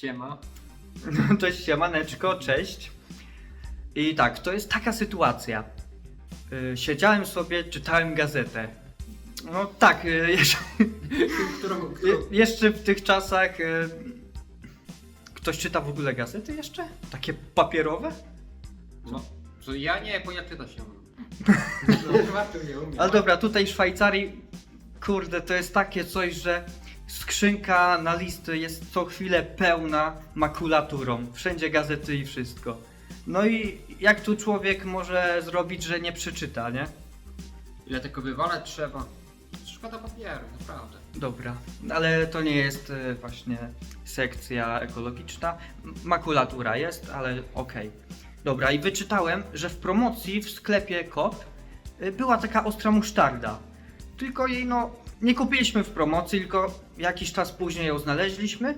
Siema. Cześć, siemaneczko, cześć. I tak, to jest taka sytuacja. Y, Siedziałem sobie, czytałem gazetę. No tak, y, jeszcze, Którą, je- jeszcze w tych czasach. y, Ktoś czyta w ogóle gazety jeszcze? Takie papierowe? No, co ja nie, bo ja czytać nie umiem. Warto nie umiem. Ale dobra, tutaj w Szwajcarii, kurde, to jest takie coś, że skrzynka na listy jest co chwilę pełna makulaturą. Wszędzie gazety i wszystko. No i jak tu człowiek może zrobić, że nie przeczyta, nie? Ile tylko wywalać trzeba. Szkoda papieru, naprawdę. Dobra, ale to nie jest e, właśnie sekcja ekologiczna. M- Makulatura jest, ale okej. Dobra, i wyczytałem, że w promocji w sklepie KOP y, była taka ostra musztarda. Tylko jej no nie kupiliśmy w promocji, tylko jakiś czas później ją znaleźliśmy.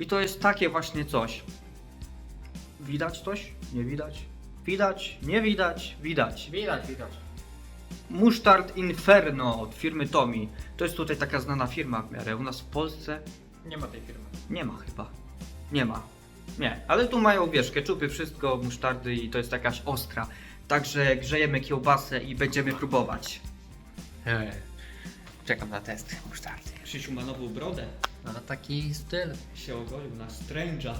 I to jest takie właśnie coś. Widać coś? Nie widać? Widać? Nie widać? Widać. Widać, widać. Musztard Inferno od firmy Tomi. To jest tutaj taka znana firma w miarę. U nas w Polsce Nie ma tej firmy. nie ma chyba. Nie ma. Nie, ale tu mają, wiesz, keczupy, wszystko, musztardy i to jest jakaś ostra. Także grzejemy kiełbasę i będziemy próbować. Czekam na test musztardy. Krzysiu ma nową brodę. No taki styl. Się ogolił na Strange'a.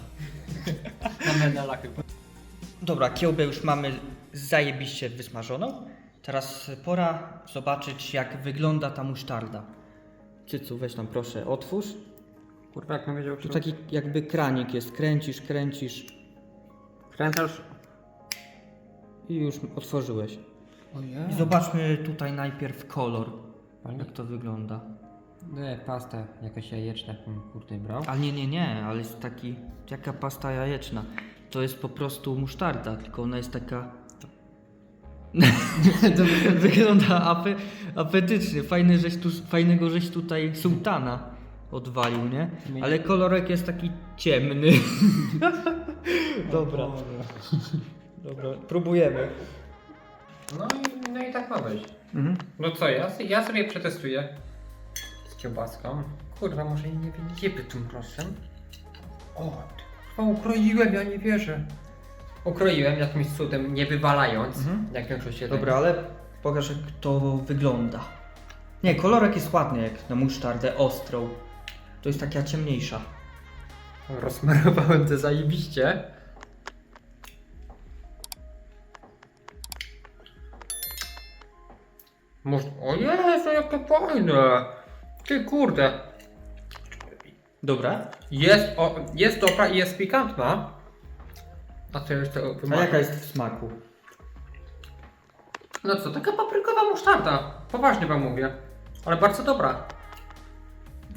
Na medala chyba. Dobra, kiełbę już mamy zajebiście wysmażoną. Teraz pora zobaczyć, jak wygląda ta musztarda. Cycu, weź tam proszę, otwórz. Kurwa, jak mam wiedział, Tu taki jakby kranik jest, kręcisz, kręcisz Kręcasz. i już otworzyłeś. I zobaczmy tutaj najpierw kolor, Fajnie. jak to wygląda. Nie, pasta jakaś jajeczna, bym kurde brał. Ale nie, nie, nie, ale jest taki, jaka pasta jajeczna. To jest po prostu musztarda, tylko ona jest taka... to wygląda apy, apetycznie, Fajne, żeś tu, fajnego żeś tutaj sułtana odwalił, nie? Ale kolorek jest taki ciemny. Dobra, dobra, próbujemy. No i, no i tak ma być. Mhm. No co, ja, ja sobie przetestuję z kiełbaską. Kurwa, może i nie wyjdziemy tym proszę. O, ty, kurwa, ukroiłem, ja nie wierzę. Ukroiłem jakimś cudem, nie wywalając, Mhm. jak większość jedzenia. Dobra, ale pokaż jak to wygląda. Nie, kolorek jest ładny jak na musztardę ostrą. To jest taka ciemniejsza. Rozmarowałem to zajebiście. Może... O Jezu, jakie fajne! Ty kurde. Dobra. Jest, o, jest dobra i jest pikantna. A co jeszcze A jaka jest w smaku? No co, taka paprykowa musztarda. Poważnie wam mówię. Ale bardzo dobra.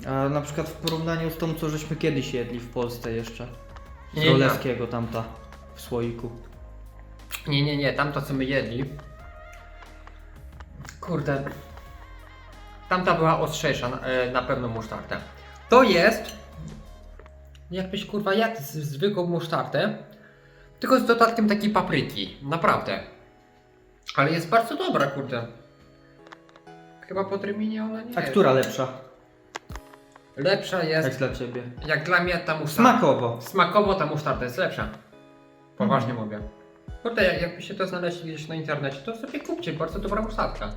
A na przykład w porównaniu z tą, co żeśmy kiedyś jedli w Polsce jeszcze. Z Nie, nie. Oleskiego tamta w słoiku. Nie, nie, nie, tamto co my jedli. Kurde. Tamta była ostrzejsza, na, e, na pewno musztardę. To jest. Jakbyś kurwa jadł z- zwykłą musztardę, tylko z dodatkiem takiej papryki. Naprawdę. Ale jest bardzo dobra, kurde. Chyba po terminie ona nie A jest. która lepsza? Lepsza jest. Jak dla ciebie? Jak dla mnie ta musztarda. Smakowo. Smakowo ta musztarda jest lepsza. Poważnie mówię. Kurde, jak- jakbyście to znaleźli gdzieś na internecie, to sobie kupcie, bardzo dobra musztardka.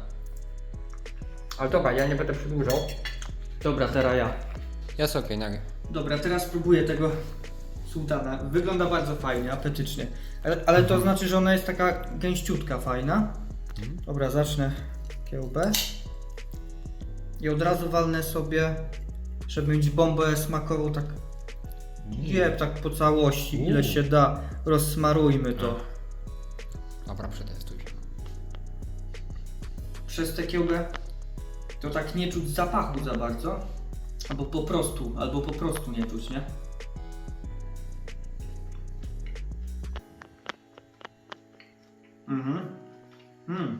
Ale dobra, ja nie będę przedłużał. Dobra, teraz ja. Jest okej, okay, Dobra, teraz spróbuję tego sułtana. Wygląda bardzo fajnie, apetycznie. Ale, ale to znaczy, że ona jest taka gęściutka, fajna. Dobra, zacznę kiełbę. I od razu walnę sobie, żeby mieć bombę smakową tak... Nie, tak po całości, ile się da. Rozsmarujmy to. Dobra, przetestuj. Przez tę kiełbę to tak nie czuć zapachu za bardzo. Albo po prostu, albo po prostu nie czuć, nie? Mhm. Mm.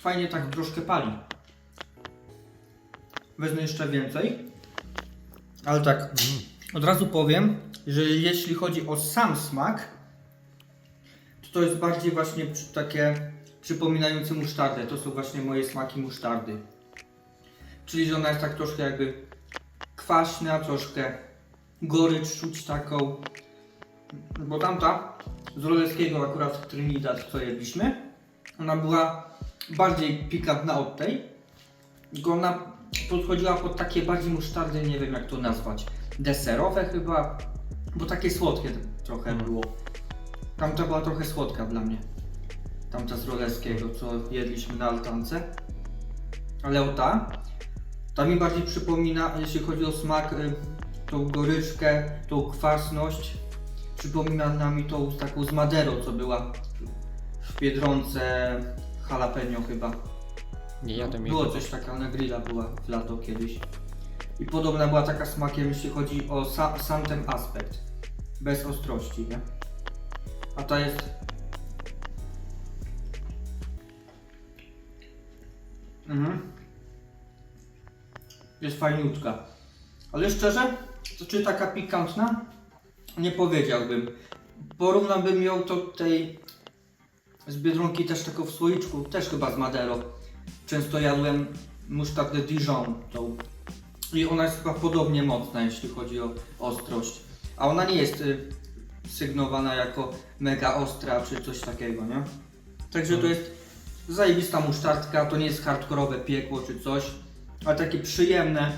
Fajnie tak troszkę pali. Wezmę jeszcze więcej. Ale tak, od razu powiem, że jeśli chodzi o sam smak, to to jest bardziej właśnie takie przypominające musztardę. To są właśnie moje smaki musztardy. Czyli, że ona jest tak troszkę jakby kwaśna, troszkę gorycz czuć taką. Bo tamta z Roleskiego akurat Trinidad, co jedliśmy, ona była bardziej pikantna od tej. Tylko ona podchodziła pod takie bardziej musztardy, nie wiem jak to nazwać, deserowe chyba, bo takie słodkie trochę Mm. było. Tamta była trochę słodka dla mnie. Tamta z Roleskiego, co jedliśmy na altance. Ale o ta, ta mi bardziej przypomina, jeśli chodzi o smak, y, tą goryczkę, tą kwasność. Przypomina nami tą taką z Madero, co była w Biedronce jalapeno chyba. Nie jadłem. Było coś takiego, na grilla była w lato kiedyś. I podobna była taka smakiem, jeśli chodzi o sa, sam ten aspekt. Bez ostrości, nie? A ta jest... Mhm. Jest fajniutka. Ale szczerze, to czy taka pikantna? Nie powiedziałbym. Porównałbym ją do tej z Biedronki też taką w słoiczku, też chyba z Madero. Często jadłem musztardę Dijon tą. I ona jest chyba podobnie mocna, jeśli chodzi o ostrość. A ona nie jest y, sygnowana jako mega ostra czy coś takiego, nie? Także to jest zajebista musztardka, to nie jest hardkorowe piekło czy coś, ale takie przyjemne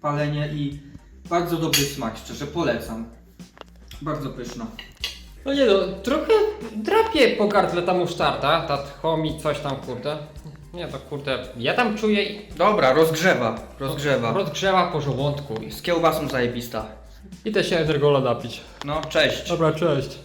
palenie i bardzo dobry smak, szczerze polecam. Bardzo pyszna. No nie no, trochę drapie po gardle ta musztarda, ta tchomi coś tam kurde. Nie to kurde, ja tam czuję i Dobra, rozgrzewa, rozgrzewa. rozgrzewa po żołądku. Z kiełbasą zajebista. Idę się Energola napić. No, cześć. Dobra, cześć.